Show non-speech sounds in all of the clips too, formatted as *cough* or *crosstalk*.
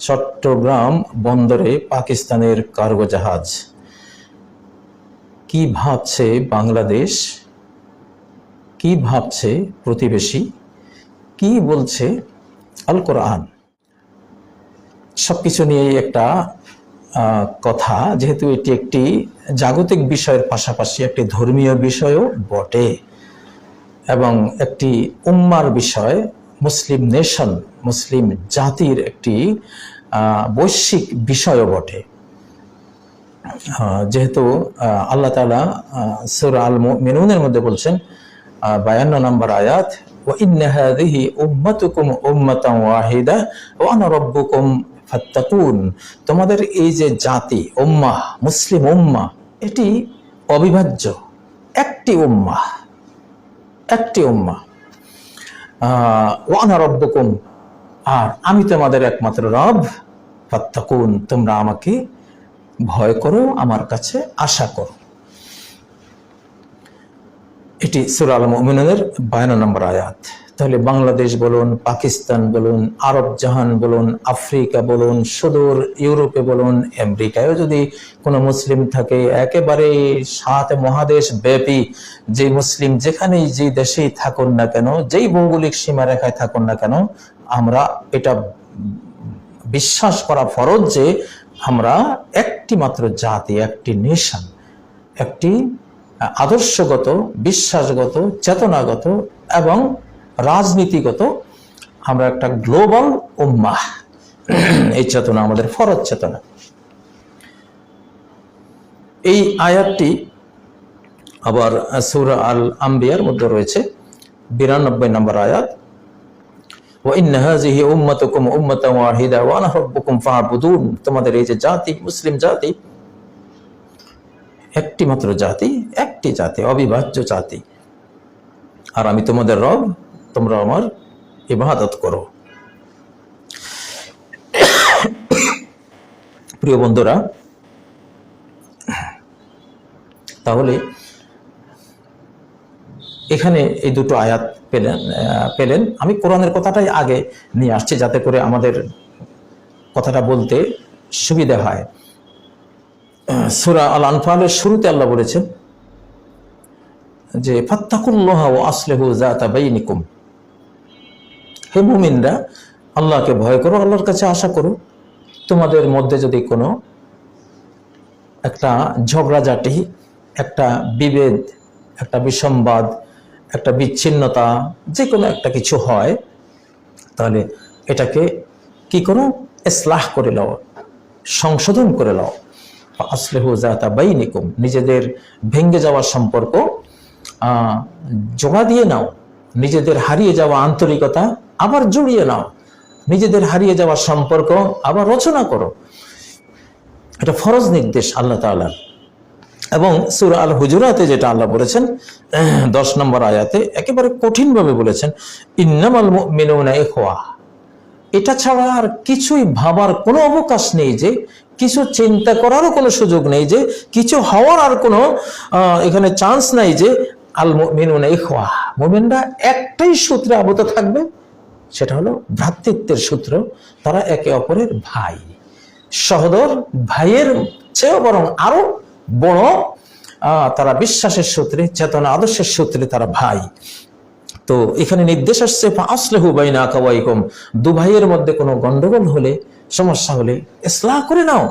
চট্টগ্রাম বন্দরে পাকিস্তানের কার্গো জাহাজ কি ভাবছে বাংলাদেশ? কি ভাবছে প্রতিবেশী? কি বলছে আল কোরআন? সবকিছু নিয়েই একটা কথা, যেহেতু এটি একটি জাগতিক বিষয়ের পাশাপাশি একটি ধর্মীয় বিষয়ও বটে এবং একটি উম্মার বিষয় মুসলিম নেশন মুসলিম জাতির একটি আহ, বৈশ্বিক বিষয়ও বটে আহ, যেহেতু আহ, আল্লাহ তালা সুরা আল মেনুনের মধ্যে বলছেন আহ, বায়ান্ন নম্বর আয়াত وإن هذه أمتكم أمة واحدة وأنا ربكم ফাত্তাকুন তোমাদের এই যে জাতি উম্মাহ মুসলিম উম্মাহ এটি অবিভাজ্য একটি উম্মাহ একটি উম্মাহ আহ, আর আমি তোমাদের একমাত্র রব, ফাত্তাকুন, তোমরা আমাকে ভয় করো, আমার কাছে আশা করো। এটি সুরাল মুমিনের বায়ান্ন নম্বর আয়াত। তাহলে বাংলাদেশ বলুন, পাকিস্তান বলুন, আরব জাহান বলুন, আফ্রিকা বলুন, সুদূর ইউরোপে বলুন, আমেরিকায়ও যদি কোনো মুসলিম থাকে একেবারে সাত মহাদেশ ব্যাপী যে মুসলিম যেখানেই যে দেশেই থাকুন না কেন, যেই ভৌগোলিক সীমারেখায় থাকুন না কেন, আমরা এটা বিশ্বাস করা ফরজ যে আমরা একটি মাত্র জাতি, একটি নেশন, একটি আদর্শগত, বিশ্বাসগত, চেতনাগত এবং রাজনীতিগত, আমরা একটা গ্লোবাল উম্মাহ। এই চেতনা আমাদের ফরজ চেতনা। এই আয়াতটি আবার সুর আল আম্বিয়ার মধ্যে রয়েছে, বিরানব্বই নম্বর আয়াত। তোমাদের এই যে জাতি, মুসলিম জাতি একটি মাত্র জাতি, একটি জাতি, অবিভাজ্য জাতি। আর আমি তোমাদের রব তোমরা আমার ইবাদত করো। প্রিয় বন্ধুরা, তাহলে এখানে এই দুটো আয়াত পেলেন পেলেন। আমি কোরআনের কথাটাই আগে নিয়ে আসছি যাতে করে আমাদের কথাটা বলতে সুবিধা হয়। সুরা আল আনফালের শুরুতে আল্লাহ বলেছেন যে, ফাত্তাকুল্লাহ ও আসলেহু জাতা বাইনিকুম। হে মুমিনরা, আল্লাহকে ভয় করো, আল্লাহর কাছে আশা করো। তোমাদের মধ্যে যদি কোনো একটা ঝগড়াঝাটি, একটা বিভেদ, একটা বিসম্বাদ, একটা বিচ্ছিন্নতা, যে কোনো একটা কিছু হয়, তাহলে এটাকে কি করো? ইসলাহ করে নাও, সংশোধন করে নাও। আসলেহু জাতা বাইনিকুম, নিজেদের ভেঙ্গে যাওয়া সম্পর্ক জোড়া দিয়ে নাও। নিজেদের হারিয়ে যাওয়া আন্তরিকতা আবার জড়িয়ে নাও। নিজেদের হারিয়ে যাওয়ার সম্পর্ক আবার রচনা করো। এটা ফরজ নির্দেশ আল্লাহ তাআলার। এবং সুর আল হুজুরাতে যেটা আল্লাহ বলেছেন, *clears throat* দশ নম্বর আয়াতে একেবারে কঠিনভাবে বলেছেন, ইন্নামাল মুমিনুনা এখোয়া এটা ছাড়া আর কিছুই ভাবার কোনো অবকাশ নেই যে, কিছু চিন্তা করারও কোনো সুযোগ নেই যে, কিছু হওয়ার আর কোনো এখানে চান্স নাই যে আল মুমিনুনা ইখওয়া। মুমিনরা একটাই সূত্রে আবদ্ধ থাকবে সেটা হলো ভ্রাতৃত্বের সূত্র, তারা একে অপরের ভাই। সহদর ভাইয়ের চেয়েও বরং আরও বড় তারা বিশ্বাসের সূত্রে, চেতনা আদর্শের সূত্রে তারা ভাই। তো এখানে নির্দেশ আসছে আসলেহু বাইনা কাওয়াইকুম। দু ভাইয়ের মধ্যে কোনো গন্ডগোল হলে, সমস্যা হলে ইসলাহ করে নাও,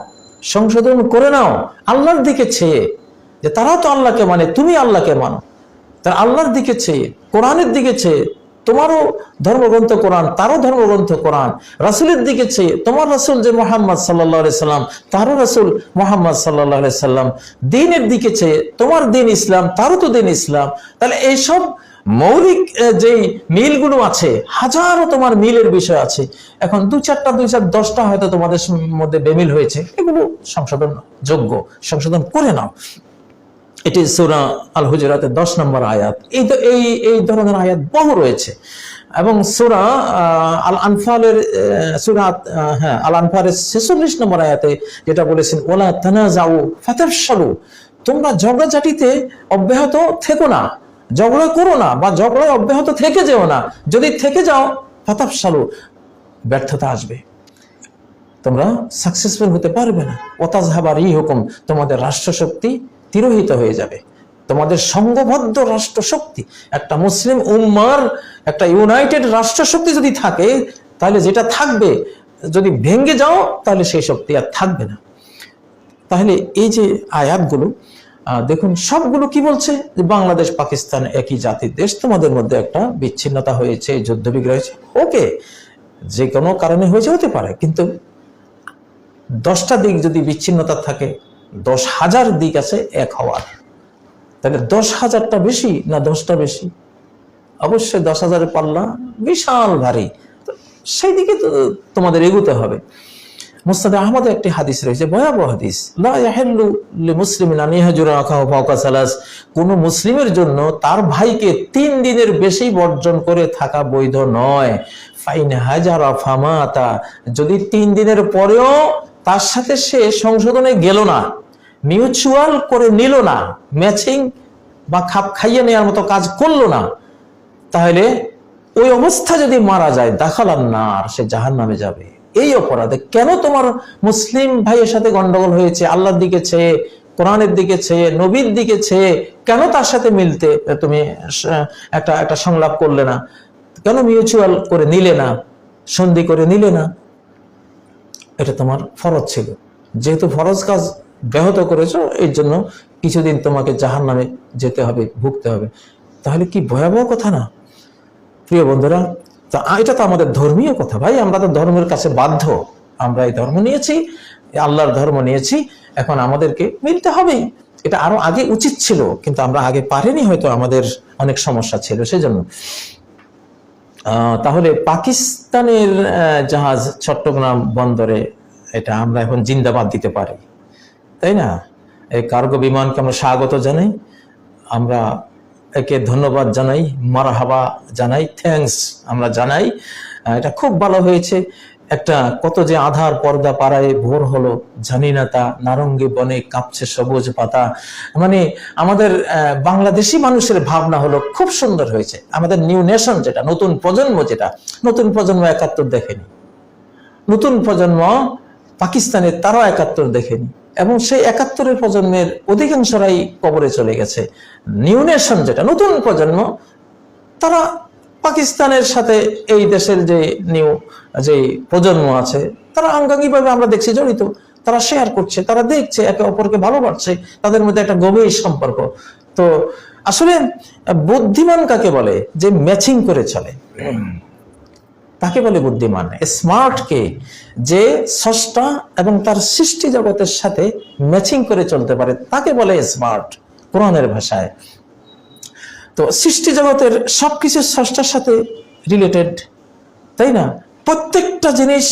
সংশোধন করে নাও, আল্লাহর দিকে চেয়ে। যে তারা তো আল্লাহকে মানে তুমি আল্লাহকে মানো। তারা আল্লাহর দিকে চেয়ে, কোরআনের দিকে চেয়ে তোমারও ধর্মগ্রন্থ কোরআন, তারও ধর্মগ্রন্থ কোরআন। রাসুলের দিকে চেয়ে, তোমার রাসুল যে মোহাম্মদ সাল্লাহ সাল্লাম, তারও রাসুল মোহাম্মদ সাল্লাহ সাল্লাম। দিনের দিকে চেয়ে, তোমার দিন ইসলাম, তারও তো দিন ইসলাম। তাহলে এইসব মৌলিক যেই মিলগুলো আছে, হাজারো তোমার মিলের বিষয় আছে। এখন দু চারটা, দুই চার, দশটা হয়তো তোমাদের মধ্যে বেমিল হয়েছে। এগুলো সংশোধন, যোগ্য সংশোধন করে নাও। এটি সুরা আল হুজরাতের দশ নম্বর আয়াত। এই তো- এই এই ধরনের আয়াত বহু রয়েছে। এবং সুরা আল আনফালের সুরা হ্যাঁ আল আনফালের ছেচল্লিশ নম্বর আয়াতে যেটা বলেছেন ওলা তানা যাও ফাতেফসালু তোমরা ঝগড়াঝাটিতে অব্যাহত থেকো না। ঝগড়া করো না বা ঝগড়ায় অব্যাহত থেকে যেও না। যদি থেকে যাও ফাতাফসালু ব্যর্থতা আসবে। তোমরা সাকসেসফুল হতে পারবে না। ওতাজ হাবার ই হুকুম তোমাদের রাষ্ট্রশক্তি তিরোহিত হয়ে যাবে। তোমাদের সংঘবদ্ধ রাষ্ট্রশক্তি, একটা মুসলিম উম্মার, একটা ইউনাইটেড রাষ্ট্রশক্তি যদি থাকে, তাহলে যেটা থাকবে, যদি ভেঙ্গে যাও, তাহলে সেই শক্তি আর থাকবে না। তাহলে এই যে আয়াতগুলো দেখুন, সবগুলো কি বলছে? যে বাংলাদেশ, পাকিস্তান একই জাতির দেশ, তোমাদের মধ্যে একটা বিচ্ছিন্নতা হয়েছে যুদ্ধ বিগ্রহ হয়েছে। ওকে, যে কোনো কারণে হয়েছে, হতে পারে। কিন্তু দশটা দিক যদি বিচ্ছিন্নতা থাকে দশ হাজার দিক আছে এক হওয়ার। তাহলে দশ হাজারটা বেশি না দশটা বেশি? অবশ্যই দশ হাজারের পাল্লা বিশাল ভারী। সেই দিকে তোমাদের এগুতে হবে। মুস্তাদ আহমদের একটি হাদিস রয়েছে, ভয়াবহ হাদিস। সালাস। কোন মুসলিমের জন্য তার ভাইকে তিন দিনের বেশি বর্জন করে থাকা বৈধ নয়। ফাইন হাজারা ফামাতা। যদি তিন দিনের পরেও তার সাথে সে সংশোধনে গেল না, মিউচুয়াল করে নিল না ম্যাচিং বা খাপ খাইয়ে নেওয়ার মতো কাজ করল না। তাহলে ওই অবস্থা যদি মারা যায় দাখালান না, আর সে জাহান নামে যাবে। এই অপরাধে কেন তোমার মুসলিম ভাইয়ের সাথে গন্ডগোল হয়েছে, আল্লাহর দিকে চেয়ে, কোরআনের দিকে চেয়ে, নবীর দিকে চেয়ে, কেন তার সাথে মিলতে তুমি একটা একটা সংলাপ করলে না? কেন মিউচুয়াল করে নিলে না? সন্ধি করে নিলে না? এটা তোমার ফরজ ছিল। যেহেতু ফরজ কাজ ব্যাহত করেছ, এর জন্য কিছুদিন তোমাকে জাহান নামে যেতে হবে, ভুগতে হবে। তাহলে কি ভয়াবহ কথা না? প্রিয় বন্ধুরা, তা এটা তো আমাদের ধর্মীয় কথা ভাই, আমরা তো ধর্মের কাছে বাধ্য। আমরা এই ধর্ম নিয়েছি আল্লাহর ধর্ম নিয়েছি, এখন আমাদেরকে মিলতে হবেই। এটা আরও আগে উচিত ছিল, কিন্তু আমরা আগে পারিনি, হয়তো আমাদের অনেক সমস্যা ছিল, সেজন্য। তাহলে পাকিস্তানের জাহাজ চট্টগ্রাম বন্দরে এটা আমরা এখন জিন্দাবাদ দিতে পারি, তাই না? এই কার্গো বিমানকে আমরা স্বাগত জানাই, আমরা একে ধন্যবাদ জানাই, মারাহাবা জানাই থ্যাংকস আমরা জানাই। এটা খুব ভালো হয়েছে। একটা কত যে আধার পর্দা পাড়ায় ভোর হলো, জানি না তা, নারঙ্গি বনে কাঁপছে সবুজ পাতা। মানে আমাদের বাংলাদেশি মানুষের ভাবনা হলো খুব সুন্দর হয়েছে। আমাদের নিউ নেশন যেটা, নতুন প্রজন্ম যেটা, নতুন প্রজন্ম একাত্তর দেখেনি। নতুন প্রজন্ম পাকিস্তানের তারাও একাত্তর দেখেনি। এবং সেই একাত্তরের প্রজন্মের অধিকাংশরাই কবরে চলে গেছে। নিউ নেশন যেটা, নতুন প্রজন্ম, তারা পাকিস্তানের সাথে এই দেশের যে নিউ যে প্রজন্ম আছে, তারা আঙ্গাঙ্গিভাবে আমরা দেখছি, জড়িত। তারা শেয়ার করছে, তারা দেখছে, একে অপরকে ভালোবাসছে, তাদের মধ্যে একটা গভীর সম্পর্ক। তো আসলে, বুদ্ধিমান কাকে বলে? যে ম্যাচিং করে চলে। তাকে বলে বুদ্ধিমান। স্মার্ট কে? যে স্রষ্টা এবং তার সৃষ্টি জগতের সাথে ম্যাচিং করে চলতে পারে, তাকে বলে স্মার্ট কোরআনের ভাষায়। তো সৃষ্টি জগতের সবকিছু স্রষ্টার সাথে রিলেটেড তাই না? প্রত্যেকটা জিনিস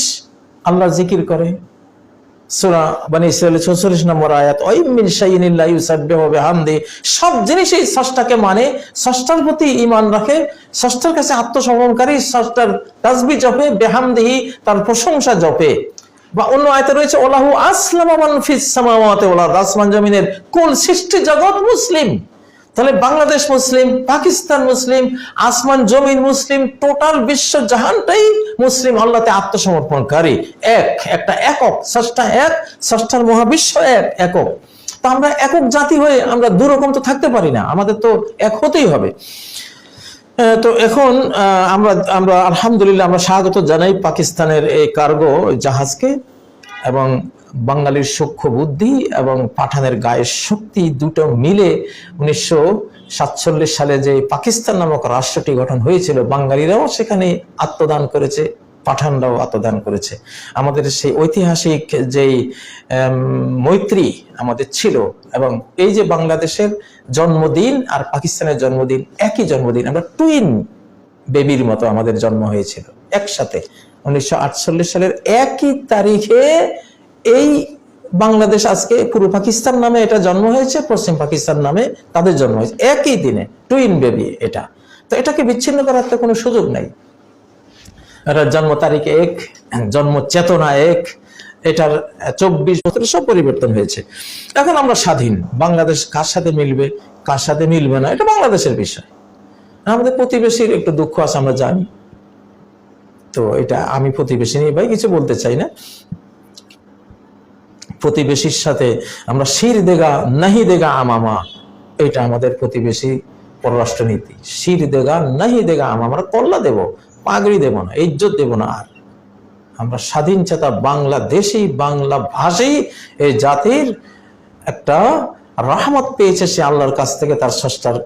আল্লাহ জিকির করে। সূরা বানি ইসরাইল 44 নম্বর আয়াত, ওয়াইম মিন শাইইন ইল্লা ইউসাব্বিহু বিহামদি। সব জিনিসই স্রষ্টাকে মানে স্রষ্টার প্রতি ঈমান রাখে, স্রষ্টার কাছে আত্মসমর্পণকারী, স্রষ্টার তাসবিহ জপে, বিহামদিহি তার প্রশংসা জপে। বা অন্য আয়াতে রয়েছে ওলাহু আসলামা মান ফিস সামাওয়াতি ওয়াল আরদ। আসমান জমিনের কুল সৃষ্টি জগৎ মুসলিম। তাহলে বাংলাদেশ মুসলিম, পাকিস্তান মুসলিম, আসমান জমিন মুসলিম, টোটাল বিশ্ব জাহানটাই মুসলিম আল্লাহতে আত্মসমর্পণকারী। এক, একটা একক, ষষ্ঠা এক, ষষ্ঠার মহাবিশ্ব এক, একক। তা আমরা একক জাতি হয়ে আমরা দুরকম তো থাকতে পারি না, আমাদের তো এক হতেই হবে। তো এখন আমরা আমরা আলহামদুলিল্লাহ আমরা স্বাগত জানাই পাকিস্তানের এই কার্গো জাহাজকে এবং বাঙালির সূক্ষ্ম বুদ্ধি এবং পাঠানের গায়ের শক্তি দুটো মিলে উনিশশো সাতচল্লিশ সালে যে পাকিস্তান নামক রাষ্ট্রটি গঠন হয়েছিল, বাঙালিরাও সেখানে আত্মদান করেছে, পাঠানরাও আত্মদান করেছে। আমাদের সেই ঐতিহাসিক যেই মৈত্রী আমাদের ছিল এবং এই যে বাংলাদেশের জন্মদিন আর পাকিস্তানের জন্মদিন, একই জন্মদিন, আমরা টুইন বেবির মতো আমাদের জন্ম হয়েছিল, একসাথে। উনিশশো আটচল্লিশ সালের একই তারিখে এই বাংলাদেশ আজকে পূর্ব পাকিস্তান নামে এটা জন্ম হয়েছে, পশ্চিম পাকিস্তান নামে তাদের জন্ম হয়েছে। একই দিনে টুইন বেবি এটা। তো এটাকে বিচ্ছিন্ন করার তো কোনো সুযোগ নাই। এটার জন্ম তারিখ এক, জন্ম চেতনা এক, এটার চব্বিশ বছরে সব পরিবর্তন হয়েছে। এখন আমরা স্বাধীন। বাংলাদেশ কার সাথে মিলবে, কার সাথে মিলবে না, এটা বাংলাদেশের বিষয়। আমাদের প্রতিবেশীর একটু দুঃখ আছে, আমরা জানি। তো এটা আমি প্রতিবেশী নিয়ে ভাই, কিছু বলতে চাই না। প্রতিবেশীর সাথে আমরা শির দেগা, নাহি দেগা আমামা। এটা আমাদের প্রতিবেশী পররাষ্ট্রনীতি। শির দেগা, নাহি দেগা আমা আমরা কল্লা দেব, পাগড়ি দেব না, ইজ্জত দেব না আর। আমরা স্বাধীন চেতা বাংলাদেশি, বাংলা ভাষী এই জাতির একটা রহমত পেয়েছে সে আল্লাহর কাছ থেকে, তার স্রষ্টার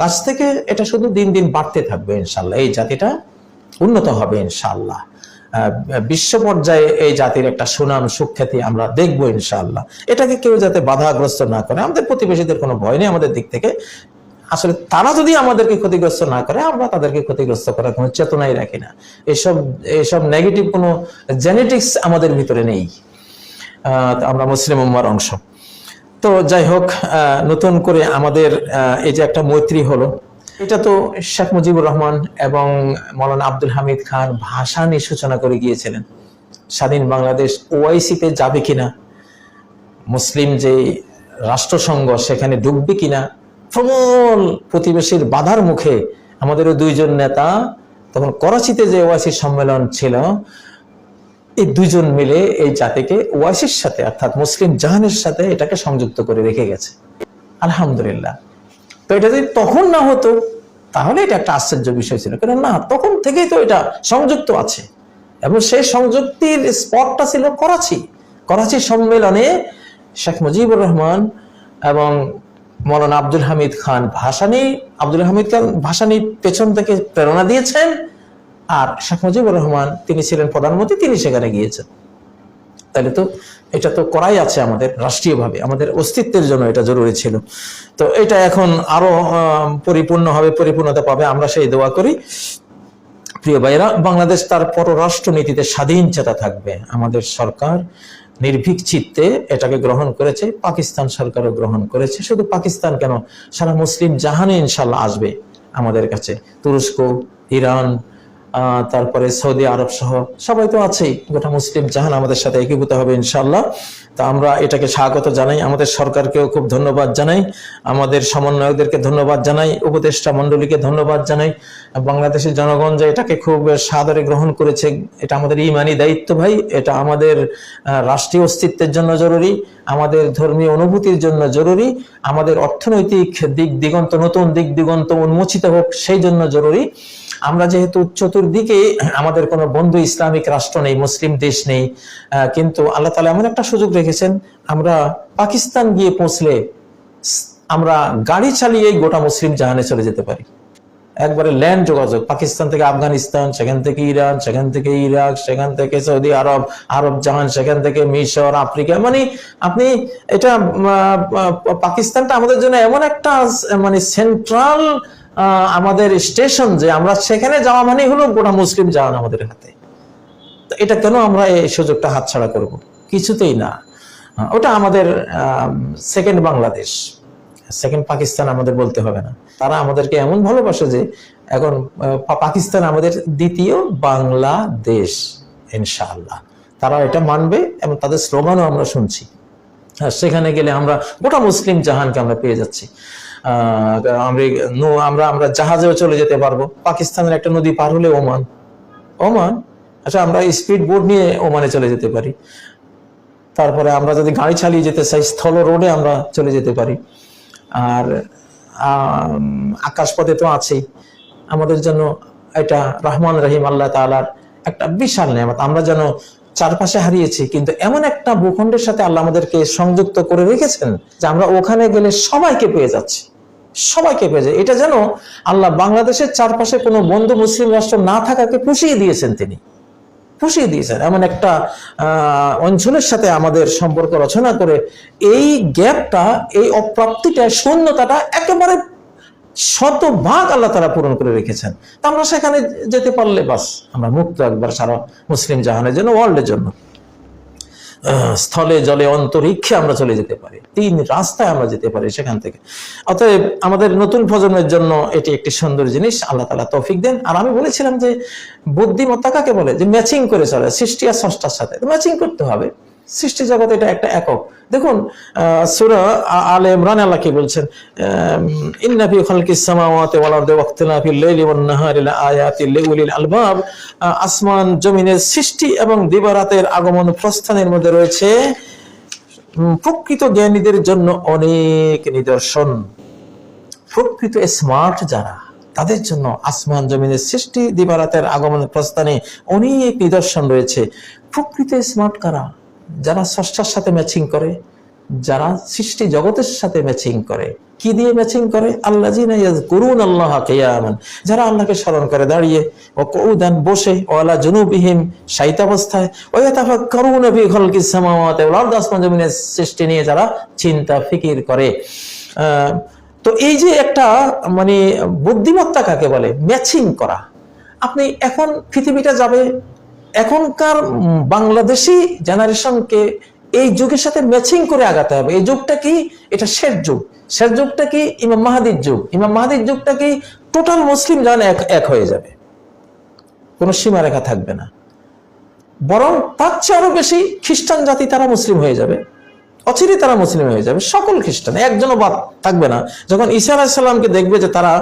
কাছ থেকে। এটা শুধু দিন দিন বাড়তে থাকবে ইনশাল্লাহ। এই জাতিটা উন্নত হবে ইনশাল্লাহ। বিশ্ব পর্যায়ে এই জাতির একটা সুনাম, সুখ্যাতি আমরা দেখব ইনশাল্লাহ এটাকে কেউ যাতে বাধাগ্রস্ত না করে, আমাদের প্রতিবেশীদের কোনো ভয় নেই আমাদের দিক থেকে। আসলে তারা যদি আমাদেরকে ক্ষতিগ্রস্ত না করে, আমরা তাদেরকে ক্ষতিগ্রস্ত করার কোনো চেতনাই রাখি না। এসব এসব নেগেটিভ কোনো জেনেটিক্স আমাদের ভিতরে নেই। আমরা মুসলিম উম্মার অংশ। তো যাই হোক নতুন করে আমাদের এই যে একটা মৈত্রী হলো এটা তো শেখ মুজিবুর রহমান এবং মৌলানা আব্দুল হামিদ খান ভাষা নিয়ে সূচনা করে গিয়েছিলেন। স্বাধীন বাংলাদেশ ওআইসিতে যাবে কিনা, মুসলিম যে রাষ্ট্রসংঘ সেখানে ডুববে কিনা, প্রবল প্রতিবেশীর বাধার মুখে আমাদের ওই দুইজন নেতা তখন করাচিতে যে ওয়াইসি সম্মেলন ছিল, এই দুজন মিলে এই জাতিকে ওয়াইসির সাথে অর্থাৎ মুসলিম জাহানের সাথে এটাকে সংযুক্ত করে রেখে গেছে। আলহামদুলিল্লাহ। তো এটা যদি তখন না হতো, তাহলে এটা একটা আশ্চর্য বিষয় ছিল। কেন না, তখন থেকেই তো এটা সংযুক্ত আছে। এবং সেই সংযুক্তির স্পটটা ছিল করাচি। করাচি সম্মেলনে শেখ মুজিবুর রহমান এবং মৌলানা আব্দুল হামিদ খান ভাসানি, আব্দুল হামিদ খান ভাসানি পেছন থেকে প্রেরণা দিয়েছেন। আর শেখ মুজিবুর রহমান, তিনি ছিলেন প্রধানমন্ত্রী, তিনি সেখানে গিয়েছেন। তাহলে তো এটা তো করাই আছে আমাদের রাষ্ট্রীয়ভাবে। আমাদের অস্তিত্বের জন্য এটা জরুরি ছিল। তো এটা এখন আরও আহ, পরিপূর্ণভাবে পরিপূর্ণতা পাবে। আমরা সেই দোয়া করি। প্রিয় ভাইরা বাংলাদেশ তার পররাষ্ট্র নীতিতে স্বাধীন চেতা থাকবে। আমাদের সরকার নির্ভীক চিত্তে এটাকে গ্রহণ করেছে। পাকিস্তান সরকারও গ্রহণ করেছে। শুধু পাকিস্তান কেন? সারা মুসলিম জাহানে ইনশাল্লাহ আসবে আমাদের কাছে। তুরস্ক ইরান তারপরে সৌদি আরব সহ সবাই তো আছেই। গোটা মুসলিম জাহান আমাদের সাথে একীভূত হবে ইনশাল্লাহ তা আমরা এটাকে স্বাগত জানাই। আমাদের সরকারকেও খুব ধন্যবাদ জানাই। আমাদের সমন্বয়কদেরকে ধন্যবাদ জানাই। উপদেষ্টা মণ্ডলীকে ধন্যবাদ জানাই। বাংলাদেশের জনগণ যে এটাকে খুব সাদরে গ্রহণ করেছে, এটা আমাদের ইমানি দায়িত্ব ভাই। এটা আমাদের রাষ্ট্রীয় অস্তিত্বের জন্য জরুরি, আমাদের ধর্মীয় অনুভূতির জন্য জরুরি, আমাদের অর্থনৈতিক দিক দিগন্ত, নতুন দিক দিগন্ত উন্মোচিত হোক, সেই জন্য জরুরি। আমরা যেহেতু চতুর্দিকে আমাদের কোনো বন্ধু ইসলামিক রাষ্ট্র নেই, মুসলিম দেশ নেই কিন্তু আল্লাহ তালা এমন একটা সুযোগ রেখেছেন, আমরা পাকিস্তান গিয়ে পৌঁছলে আমরা গাড়ি চালিয়ে গোটা মুসলিম জাহানে চলে যেতে পারি। একবারে ল্যান্ড যোগাযোগ, পাকিস্তান থেকে আফগানিস্তান, সেখান থেকে ইরান, সেখান থেকে ইরাক, সেখান থেকে সৌদি আরব আরব জাহান, সেখান থেকে মিশর, আফ্রিকা মানে আপনি এটা পাকিস্তানটা আমাদের জন্য এমন একটা মানে সেন্ট্রাল আমাদের স্টেশন যে আমরা সেখানে যাওয়া মানে হলো গোটা মুসলিম জাহান আমাদের হাতে। এটা কেন আমরা এই সুযোগটা হাতছাড়া করব? কিছুতেই না। ওটা আমাদের সেকেন্ড বাংলাদেশ। সেকেন্ড পাকিস্তান আমাদের বলতে হবে না। তারা আমাদেরকে এমন ভালোবাসে যে এখন পাকিস্তান আমাদের দ্বিতীয় বাংলাদেশ, ইনশাআল্লাহ। তারা এটা মানবে এবং তাদের স্লোগানও আমরা শুনছি। সেখানে গেলে আমরা গোটা মুসলিম জাহানকে আমরা পেয়ে যাচ্ছি। আমরা আমরা জাহাজেও চলে যেতে পারব। পাকিস্তানের একটা নদী পার হলে ওমান। ওমান? আচ্ছা আমরা স্পিড বোট নিয়ে ওমানে চলে যেতে পারি। তারপরে আমরা যদি গাড়ি চালিয়ে যেতে চাই, স্থল রোডে আমরা চলে যেতে পারি। আর আকাশপথে তো আছেই। আমাদের জন্য এটা রহমান রহিম আল্লাহ তালার একটা বিশাল নেয়ামত। আমরা যেন চারপাশে হারিয়েছি, কিন্তু এমন একটা ভূখণ্ডের সাথে আল্লাহ আমাদেরকে সংযুক্ত করে রেখেছেন যে আমরা ওখানে গেলে সবাইকে পেয়ে যাচ্ছি। সবাইকে পেয়ে যায়। এটা যেন আল্লাহ বাংলাদেশের চারপাশে কোনো বন্ধু মুসলিম রাষ্ট্র না থাকাকে পুষিয়ে দিয়েছেন তিনি। পুষিয়ে দিয়েছেন। এমন একটা অঞ্চলের সাথে আমাদের সম্পর্ক রচনা করে এই গ্যাপটা, এই অপ্রাপ্তিটা, শূন্যতাটা একেবারে শতভাগ আল্লাহ তারা পূরণ করে রেখেছেন। তা আমরা সেখানে যেতে পারলে বাস, আমরা মুক্ত একবার সারা মুসলিম জাহানের জন্য ওয়ার্ল্ডের জন্য। স্থলে, জলে, অন্তরিক্ষে আমরা চলে যেতে পারি। তিন রাস্তায় আমরা যেতে পারি সেখান থেকে। অতএব আমাদের নতুন প্রজন্মের জন্য এটি একটি সুন্দর জিনিস। আল্লাহ তালা তৌফিক দেন। আর আমি বলেছিলাম যে বুদ্ধিমত্তা কাকে বলে যে ম্যাচিং করে চলে, সৃষ্টি আর ষষ্ঠার সাথে। ম্যাচিং করতে হবে। সৃষ্টি জগৎ এটা একটা একক। দেখুন সুরা আলে ইমরান আল্লাহ কি বলছেন? ইন্না ফি খালকিস সামাওয়াতি ওয়াল আরদি ওয়াখতিলাফিল লাইলি ওয়ান নাহারি লাআয়াতিল লিউলিল আলবাব। আসমান জমিনের সৃষ্টি এবং দিবারাতের আগমন প্রস্থানের মধ্যে রয়েছে। প্রকৃত জ্ঞানীদের জন্য অনেক নিদর্শন। প্রকৃত স্মার্ট যারা, তাদের জন্য আসমান জমিনের সৃষ্টি, দিবারাতের আগমনের প্রস্থানে অনেক নিদর্শন রয়েছে। প্রকৃত স্মার্ট কারা? যারা স্রষ্টার সাথে ম্যাচিং করে যারা সৃষ্টি জগতের সাথে ম্যাচিং করে কি দিয়ে ম্যাচিং করে? আল্লাহ করুন আল্লাহ যারা আল্লাহকে স্মরণ করে দাঁড়িয়ে ও কৌদান বসে ও আল্লাহ করুন অভি খলকি সামাওয়াতে ওয়াল আরদ, জমিনের সৃষ্টি নিয়ে যারা চিন্তা ফিকির করে। তো এই যে একটা মানে বুদ্ধিমত্তা কাকে বলে? ম্যাচিং করা। আপনি এখন পৃথিবীটা যাবে এখনকার বাংলাদেশি জেনারেশনকে এই যুগের সাথে ম্যাচিং করে আগাতে হবে। এই যুগটা কি? এটা শেষ যুগ। শেষ যুগটা কি? ইমাম মাহাদির যুগ। ইমাম মাহাদির যুগটা কি? টোটাল মুসলিম জান এক এক হয়ে যাবে। কোনো সীমারেখা থাকবে না। বরং তার চেয়ে আরও বেশি খ্রিস্টান জাতি তারা মুসলিম হয়ে যাবে। অচিরে তারা মুসলিম হয়ে যাবে। সকল খ্রিস্টান। একজনও বাদ থাকবে না। যখন ঈসা আলাহিসাল্লামকে দেখবে যে তারা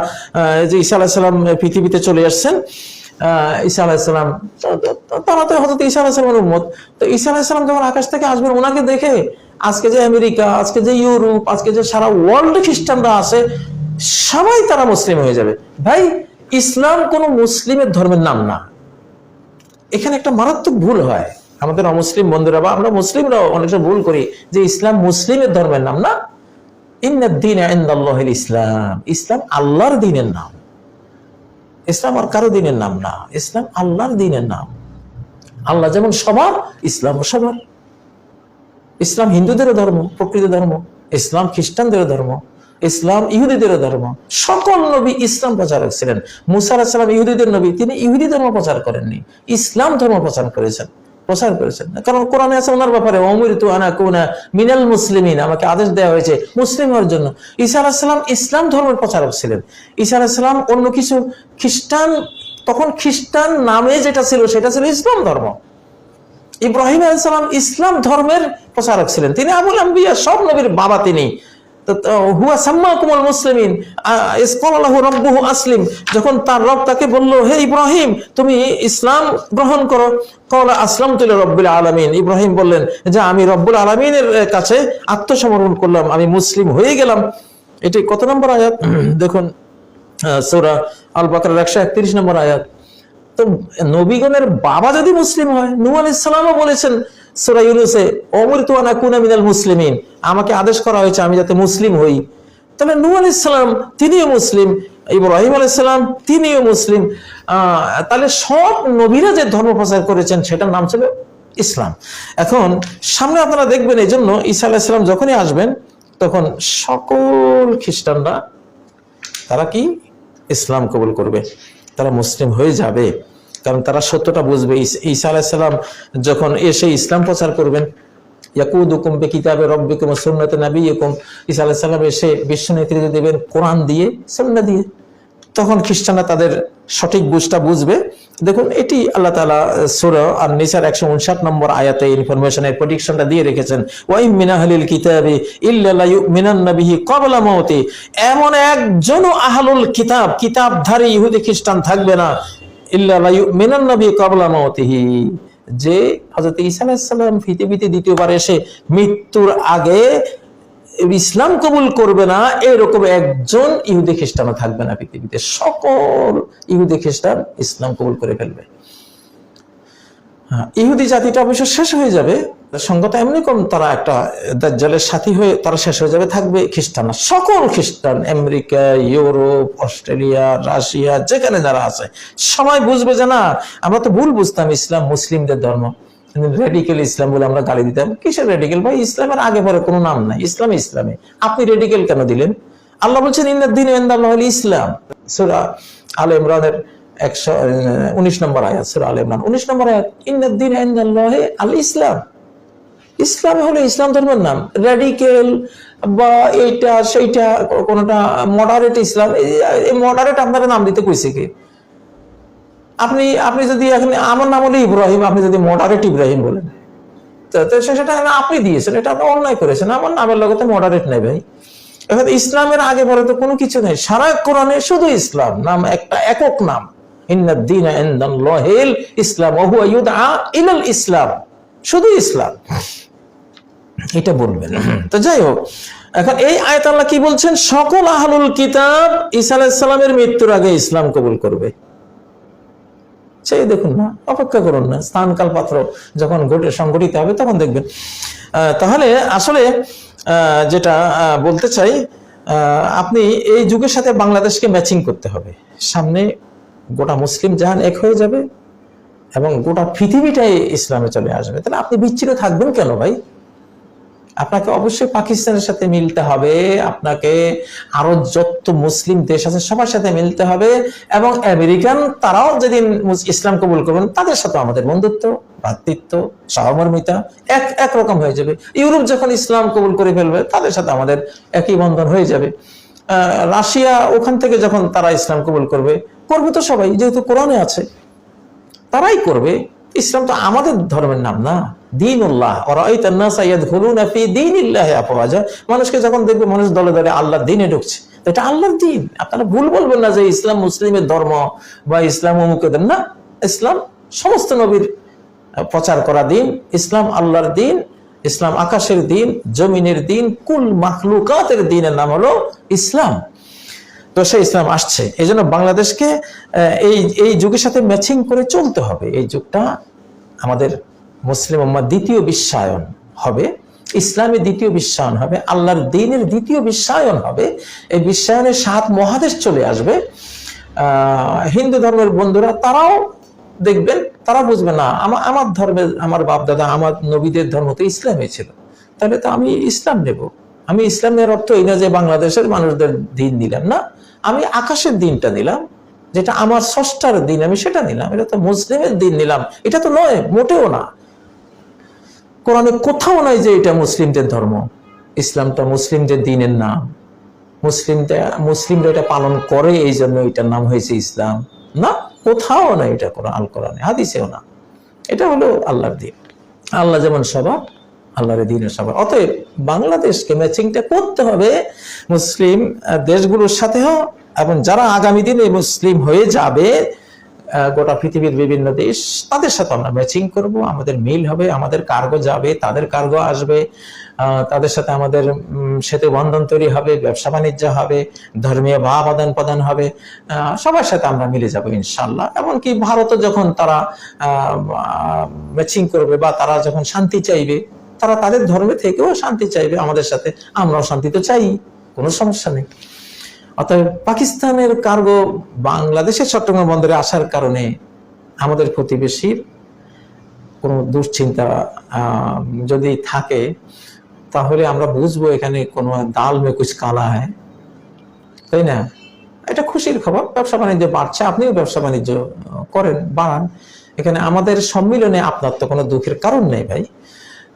যে ঈসা আলাহিসাল্লাম পৃথিবীতে চলে আসছেন তারা তো ঈসা আলাহিসাল্লামের তো আলাহিসাল্লাম যখন আকাশ থেকে আসবেন ওনাকে দেখে আজকে যে আমেরিকা, আজকে যে ইউরোপ, আজকে যে সারা ওয়ার্ল্ড খ্রিস্টানরা সবাই তারা মুসলিম হয়ে যাবে। ভাই, ইসলাম কোনো মুসলিমের ধর্মের নাম না। এখানে একটা মারাত্মক ভুল হয়। আমাদের অমুসলিম বন্ধুরা বা আমরা মুসলিমরাও অনেক সময় ভুল করি যে ইসলাম মুসলিমের ধর্মের নাম না। ইসলাম। ইসলাম আল্লাহর দিনের নাম। ইসলাম আর কারও দিনের নাম না, ইসলাম আল্লাহর দিনের নাম। আল্লাহ যেমন সবার ইসলাম সবার। ইসলাম হিন্দুদেরও ধর্ম, প্রকৃত ধর্ম। ইসলাম খ্রিস্টানদের ধর্ম। ইসলাম ইহুদিদের ধর্ম। সকল নবী ইসলাম প্রচারক ছিলেন মুসার ইহুদিদের নবী, তিনি ইহুদি ধর্ম প্রচার করেননি। ইসলাম ধর্ম প্রচার করেছেন। প্রচার করেছেন। কারণ কোরআনে আছে ওনার ব্যাপারে অমৃতু আনা কুনা মিনাল মুসলিমিন আমাকে আদেশ দেওয়া হয়েছে মুসলিম হওয়ার জন্য। ঈসা আলাহিসাল্লাম ইসলাম ধর্মের প্রচারক ছিলেন। ঈসা আলাহিসাল্লাম অন্য কিছু খ্রিস্টান, তখন খ্রিস্টান নামে যেটা ছিল সেটা ছিল ইসলাম ধর্ম। ইব্রাহিম আলাইসালাম ইসলাম ধর্মের প্রচারক ছিলেন। তিনি আবুল আম্বিয়া, সব নবীর বাবা তিনি। হুয়া সাম্মাকুমুল মুসলিমিন। ইসকালাহু আসলিম। যখন তার রব তাকে বলল, হে ইব্রাহিম, তুমি ইসলাম গ্রহণ করো। কলা আসলাম তুলে রব্বুল আলামিন। ইব্রাহিম বললেন, যে, আমি রব্বুল আলামিনের কাছে আত্মসমর্পণ করলাম। আমি মুসলিম হয়ে গেলাম। এটি কত নম্বর আয়াত? *clears throat* দেখুন সৌরা আল বাকরার একশো একত্রিশ নম্বর আয়াত। তো, নবীগণের বাবা যদি মুসলিম হয় নূ ইসলামও বলেছেন সুরা ইউনুসে, অমৃত আনা কুনা মিনাল মুসলিমিন আমাকে আদেশ করা হয়েছে আমি যাতে মুসলিম হই। তাহলে নূ আলাইসালাম তিনিও মুসলিম, ইব্রাহিম আলাইসালাম তিনিও মুসলিম। তাহলে সব নবীরা যে ধর্ম প্রচার করেছেন সেটার নাম ছিল ইসলাম। এখন সামনে আপনারা দেখবেন এই জন্য ঈসা আলাইসালাম যখনই আসবেন, তখন সকল খ্রিস্টানরা তারা কি? ইসলাম কবুল করবে। তারা মুসলিম হয়ে যাবে। কারণ তারা সত্যটা বুঝবে। ঈসা আলাইসাল্লাম যখন এসে ইসলাম প্রচার করবেন, ইয়াকুদুকুম বে কিতাবে রব্বিকুম সুন্নাতে নাবিয়িকুম, ঈসা আলাইহিস সালাম এসে বিশ্ব নেতৃত্ব দেবেন কোরআন দিয়ে সুন্নাহ দিয়ে। তখন খ্রিস্টানরা তাদের সঠিক বুঝটা বুঝবে। দেখুন, এটি আল্লাহ তালা সুর আর নিসার একশো উনষাট নম্বর আয়াতে ইনফরমেশনের প্রেডিকশনটা দিয়ে রেখেছেন। ওয়াইম মিনাহলিল কিতাবে ইল্লা মিনান নবিহি কবলা মওতি। এমন একজনও আহলুল কিতাব, কিতাবধারী ইহুদি খ্রিস্টান থাকবে না। যে হজরত ইসা আলাহিসাল্লাম পৃথিবীতে দ্বিতীয়বার এসে মৃত্যুর আগে ইসলাম কবুল করবে না এরকম একজন ইহুদি খ্রিস্টান থাকবে না পৃথিবীতে। সকল ইহুদি খ্রিস্টান ইসলাম কবুল করে ফেলবে। হ্যাঁ, ইহুদি জাতিটা অবশ্য শেষ হয়ে যাবে। সংখ্যাটা এমনি কম তারা একটা দাজ্জালের সাথী হয়ে তারা শেষ হয়ে যাবে, থাকবে খ্রিস্টানরা সকল খ্রিস্টান, আমেরিকা, ইউরোপ, অস্ট্রেলিয়া, রাশিয়া, যেখানে যারা আছে, সবাই বুঝবে যে না, আমরা তো ভুল বুঝতাম ইসলাম মুসলিমদের ধর্ম। রেডিকেল ইসলাম বলে আমরা গালি দিতাম। কিসের রেডিকেল ভাই? ইসলামের আগে পরে কোনো নাম নাই। ইসলাম ইসলামে। আপনি রেডিকেল কেন দিলেন? আল্লাহ বলছেন ইন্দার দিন ইন্দিন ইসলাম। সুরা আল ইমরানের একশো, উনিশ নম্বর আয়াত, সুরা আল ইমরান, উনিশ নম্বর আয়াত ইন্দিন আল ইসলাম। ইসলাম হলো ইসলাম ধর্মের নাম। রেডিকেল বা এইটা, সেইটা, কোনটা মডারেট ইসলাম, এই মডারেট আপনারা নাম দিতে কইছে কি? আপনি আপনি যদি এখন, আমার নাম হলো ইব্রাহিম, আপনি যদি মডারেট ইব্রাহিম বলেন। সেটা আপনি দিয়েছেন, এটা আপনি অন্যায় করেছেন, আমার নামের লগে তো মডারেট নেই ভাই। এখন ইসলামের আগে পরে তো কোনো কিছু নেই। সারা কোরআনে শুধু ইসলাম, নাম একটা একক নাম। ইসলাম ইসলাম। শুধু ইসলাম। এটা বলবেন। তো যাই হোক, এখন এই আয়াত আল্লাহ কি বলছেন? সকল আহলুল কিতাব ঈসা আলাইসাল্লামের মৃত্যুর আগে ইসলাম কবুল করবে। সেই দেখুন না, অপেক্ষা করুন না, স্থানকাল পাত্র যখন ঘটে, সংঘটিত হবে, তখন দেখবেন। তাহলে আসলে যেটা বলতে চাই আপনি এই যুগের সাথে বাংলাদেশকে ম্যাচিং করতে হবে। সামনে গোটা মুসলিম জাহান এক হয়ে যাবে এবং গোটা পৃথিবীটাই ইসলামে চলে আসবে। তাহলে আপনি বিচ্ছিন্ন থাকবেন কেন ভাই? আপনাকে অবশ্যই পাকিস্তানের সাথে মিলতে হবে, আপনাকে আরও যত মুসলিম দেশ আছে সবার সাথে মিলতে হবে এবং আমেরিকান তারাও যেদিন ইসলাম কবুল করবেন, তাদের সাথে আমাদের বন্ধুত্ব, ভ্রাতৃত্ব, সহমর্মিতা এক এক রকম হয়ে যাবে। ইউরোপ যখন ইসলাম কবুল করে ফেলবে, তাদের সাথে আমাদের একই বন্ধন হয়ে যাবে। রাশিয়া ওখান থেকে যখন তারা ইসলাম কবুল করবে করবে তো সবাই, যেহেতু কোরআনে আছে, তারাই করবে। ইসলাম তো আমাদের ধর্মের নাম না। দিন উল্লাহ মানুষকে যখন দেখবে, মানুষ দলে দলে আল্লাহর দিনে ঢুকছে। এটা আল্লাহর দিন। আপনারা ভুল বলবেন না যে ইসলাম মুসলিমের ধর্ম বা ইসলাম অমুকেদের না, ইসলাম সমস্ত নবীর প্রচার করা দিন, ইসলাম আল্লাহর দিন, ইসলাম আকাশের দিন, জমিনের দিন, কুল মাখলুকাতের দিনের নাম হলো ইসলাম। তো সেই ইসলাম আসছে। এই জন্য বাংলাদেশকে এই এই যুগের সাথে ম্যাচিং করে চলতে হবে। এই যুগটা আমাদের মুসলিম উম্মার দ্বিতীয় বিশ্বায়ন হবে। ইসলামের দ্বিতীয় বিশ্বায়ন হবে। আল্লাহর দিনের দ্বিতীয় বিশ্বায়ন হবে। এই বিশ্বায়নের সাত মহাদেশ চলে আসবে। হিন্দু ধর্মের বন্ধুরা তারাও দেখবেন, তারা বুঝবে, না আমার আমার ধর্মের, আমার বাপ দাদা আমার নবীদের ধর্ম তো ইসলামই ছিল। তাহলে তো আমি ইসলাম নেব। আমি ইসলামের অর্থ এই না যে বাংলাদেশের মানুষদের দিন দিলাম, না। আমি আকাশের দিনটা নিলাম, যেটা আমার ষষ্ঠার দিন আমি সেটা নিলাম। এটা তো মুসলিমের দিন নিলাম। এটা তো নয়, মোটেও না। কোরআনে কোথাও নাই যে এটা মুসলিমদের ধর্ম। ইসলামটা মুসলিমদের দিনের নাম। মুসলিমদের মুসলিমরা এটা পালন করে এই জন্য এটার নাম হয়েছে ইসলাম। না, কোথাও না এটা কোরআন, আল কোরআনে, হাদিসেও না। এটা হলো আল্লাহর দিন। আল্লাহ যেমন সবার আল্লাহর দিনের সবার অতএব বাংলাদেশকে ম্যাচিংটা করতে হবে মুসলিম দেশগুলোর সাথেও এবং যারা আগামী দিনে মুসলিম হয়ে যাবে গোটা পৃথিবীর বিভিন্ন দেশ, তাদের সাথে আমরা ম্যাচিং করব। আমাদের মিল হবে, আমাদের কার্গো যাবে, তাদের কার্গো আসবে তাদের সাথে আমাদের সেতু বন্ধন তৈরি হবে, ব্যবসা বাণিজ্য হবে, ধর্মীয় ভাব আদান প্রদান হবে সবার সাথে আমরা মিলে যাব ইনশাল্লাহ এমনকি ভারতও যখন তারা ম্যাচিং করবে বা তারা যখন শান্তি চাইবে তারা তাদের ধর্মে থেকেও শান্তি চাইবে আমাদের সাথে। আমরাও শান্তি তো চাই, কোনো সমস্যা নেই। অতএব পাকিস্তানের কার্গো বাংলাদেশের চট্টগ্রাম বন্দরে আসার কারণে আমাদের প্রতিবেশীর কোনো দুশ্চিন্তা যদি থাকে, তাহলে আমরা বুঝব এখানে কোনো দাল মে কুছ কালা হয়। তাই না? এটা খুশির খবর। ব্যবসা বাণিজ্য বাড়ছে, আপনিও ব্যবসা বাণিজ্য করেন, বাড়ান। এখানে আমাদের সম্মিলনে আপনার তো কোনো দুঃখের কারণ নেই ভাই।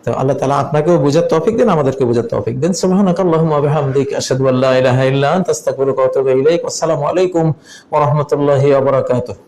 তো আল্লাহ তালা আপনাকেও বোঝার তফিক দেন আমাদেরকে বোঝার তফিক দেন। আস্তাগফিরুকা ওয়া আসসালামু আলাইকুম ওয়া রাহমাতুল্লাহি ওয়া বারাকাতুহু।